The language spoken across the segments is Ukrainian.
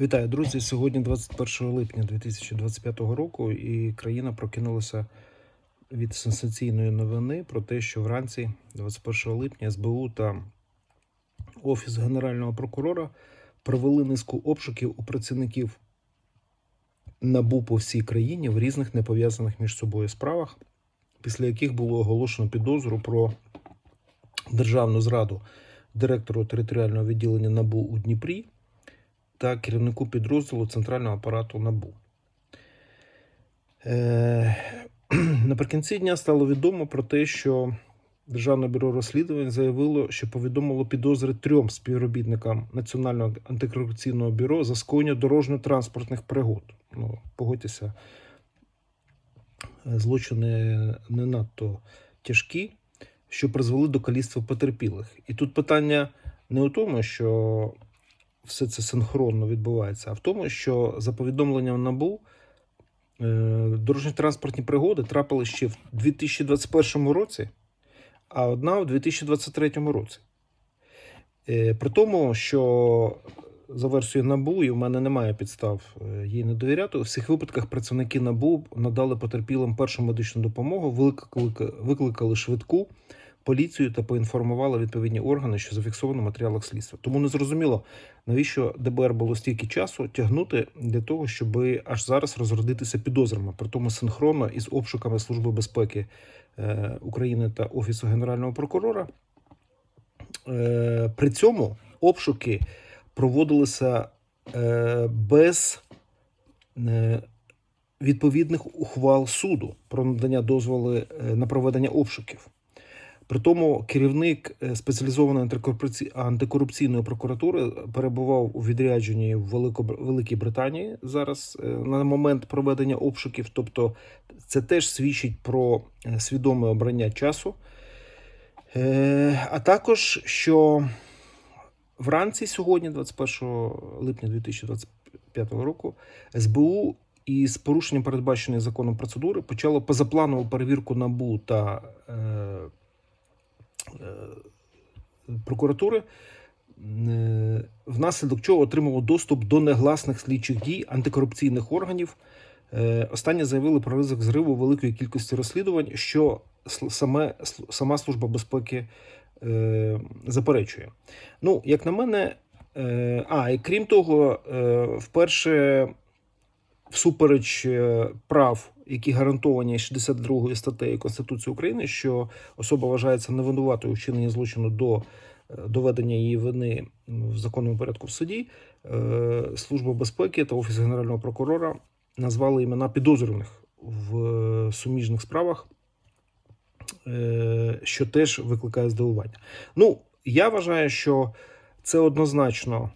Вітаю, друзі! Сьогодні 21 липня 2025 року, і країна прокинулася від сенсаційної новини про те, що вранці, 21 липня, СБУ та Офіс Генерального прокурора провели низку обшуків у працівників НАБУ по всій країні в різних непов'язаних між собою справах, після яких було оголошено підозру про державну зраду директору територіального відділення НАБУ у Дніпрі та керівнику підрозділу центрального апарату НАБУ. Е, наприкінці дня стало відомо про те, що Державне бюро розслідувань заявило, що повідомило підозри трьом співробітникам Національного антикорупційного бюро за скоєння дорожньо-транспортних пригод. Ну, погодьтеся, злочини не надто тяжкі, що призвели до каліцтва потерпілих. І тут питання не у тому, що все це синхронно відбувається, а в тому, що за повідомленням НАБУ е, дорожньо-транспортні пригоди трапили ще в 2021 році, а одна в 2023 році. Е, При тому, що за версією НАБУ, і в мене немає підстав е, їй не довіряти, у всіх випадках працівники НАБУ надали потерпілим першу медичну допомогу, викликали, викликали швидку поліцію та поінформували відповідні органи, що зафіксовано в матеріалах слідства. Тому не зрозуміло, навіщо ДБР було стільки часу тягнути для того, щоб аж зараз розродитися підозрами, при тому синхронно із обшуками Служби безпеки е, України та Офісу Генерального прокурора. Е, При цьому обшуки проводилися е, без відповідних ухвал суду про надання дозволу на проведення обшуків. При тому керівник е, спеціалізованої антикорупці- антикорупційної прокуратури перебував у відрядженні в Великій Британії зараз е, на момент проведення обшуків. Тобто, це теж свідчить про е, свідоме обрання часу. Е, А також що вранці сьогодні, 21 липня 2025 року, СБУ із порушенням передбаченої законом процедури почало позапланову перевірку НАБУ та е, е, прокуратури, е, внаслідок чого отримало доступ до негласних слідчих дій антикорупційних органів. Е, Останні заявили про ризик зриву великої кількості розслідувань, що саме сама служба безпеки е, заперечує. Ну, як на мене, е, а і крім того, е, вперше всупереч е, прав, які гарантовані 62 статтею Конституції України, що особа вважається невинуватою у вчиненні злочину до е, доведення її вини в законному порядку в суді, е, Служба безпеки та Офіс Генерального прокурора назвали імена підозрюваних в суміжних справах, що теж викликає здивування. Ну, я вважаю, що це однозначно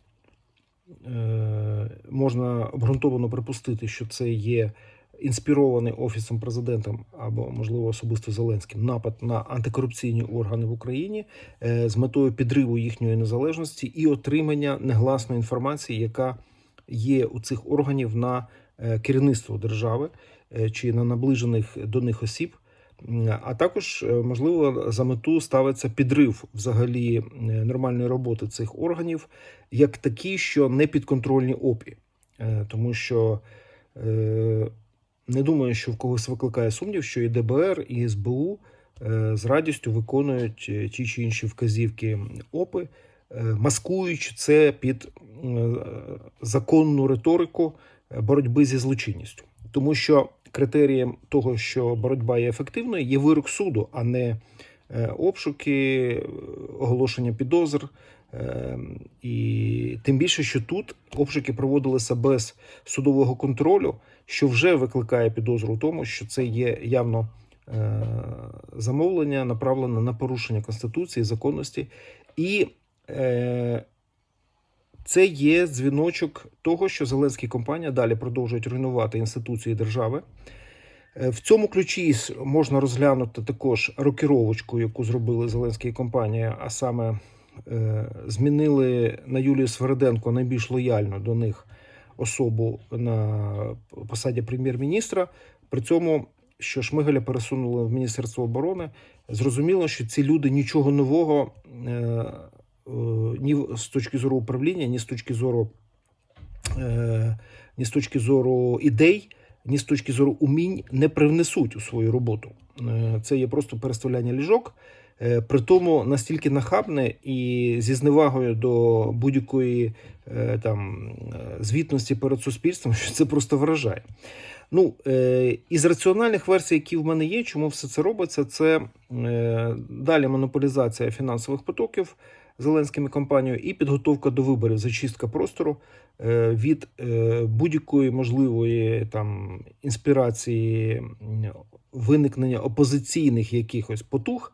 можна обґрунтовано припустити, що це є інспірований офісом президента або, можливо, особисто Зеленським напад на антикорупційні органи в Україні е, з метою підриву їхньої незалежності і отримання негласної інформації, яка є у цих органів на е, керівництво держави е, чи на наближених до них осіб. М, А також, е, можливо, за мету ставиться підрив взагалі е, нормальної роботи цих органів, як такі, що не підконтрольні ОПІ. Е, Тому що е, не думаю, що в когось викликає сумнів, що і ДБР, і СБУ е, з радістю виконують е, ті чи інші вказівки ОПИ, е, маскуючи це під е, законну риторику е, боротьби зі злочинністю. Тому що критерієм того, що боротьба є ефективною, є вирок суду, а не е, обшуки, оголошення підозр. Е, І тим більше, що тут обшуки проводилися без судового контролю, що вже викликає підозру у тому, що це є явно е, замовлення, направлене на порушення конституції, законності, і е, це є дзвіночок того, що Зеленський компанія далі продовжують руйнувати інституції держави. Е, В цьому ключі можна розглянути також рокіровочку, яку зробили Зеленський і компанія, а саме е, змінили на Юлію Свериденко найбільш лояльну до них особу на посаді прем'єр-міністра. При цьому, що Шмигаля пересунули в Міністерство оборони, зрозуміло, що ці люди нічого нового е, ні з точки зору управління, ні з точки зору е, ні з точки зору ідей, ні з точки зору умінь не привнесуть у свою роботу. Е, Це є просто переставляння ліжок. Е, При тому настільки нахабне і зі зневагою до будь-якої е, там е, звітності перед суспільством, що це просто вражає. Ну, із раціональних версій, які в мене є, чому все це робиться, це далі монополізація фінансових потоків зеленськими компанією і підготовка до виборів, зачистка простору від будь-якої можливої там інспірації виникнення опозиційних якихось потуг.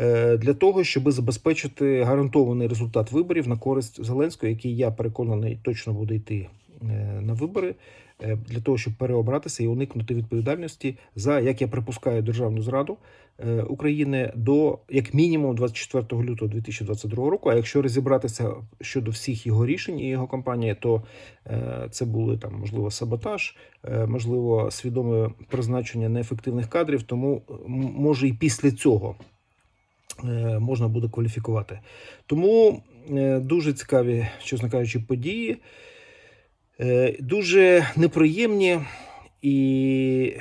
Е, Для того щоб забезпечити гарантований результат виборів на користь Зеленського, який я переконаний точно буде йти е, на вибори, е, для того, щоб переобратися і уникнути відповідальності за, як я припускаю, державну зраду України до як мінімум 24 лютого 2022 року. А якщо розібратися щодо всіх його рішень і його кампанії, то це були там можливо саботаж, можливо, свідоме призначення неефективних кадрів. Тому може і після цього можна буде кваліфікувати. Тому е, дуже цікаві, чесно кажучи, події. Е, Дуже неприємні, і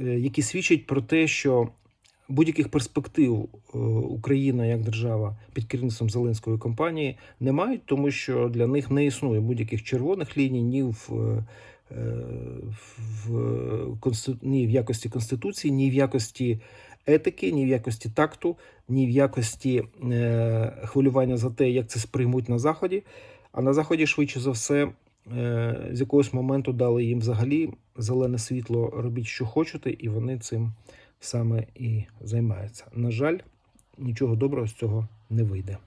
е, які свідчать про те, що будь-яких перспектив е, Україна як держава під керівництвом Зеленської компанії не мають, тому що для них не існує будь-яких червоних ліній ні в, е, е, в, ні в якості конституції, ні в якості етики, ні в якості такту, ні в якості е, хвилювання за те, як це сприймуть на заході. А на заході, швидше за все, е, з якогось моменту дали їм взагалі зелене світло, робіть, що хочете, і вони цим саме і займаються. На жаль, нічого доброго з цього не вийде.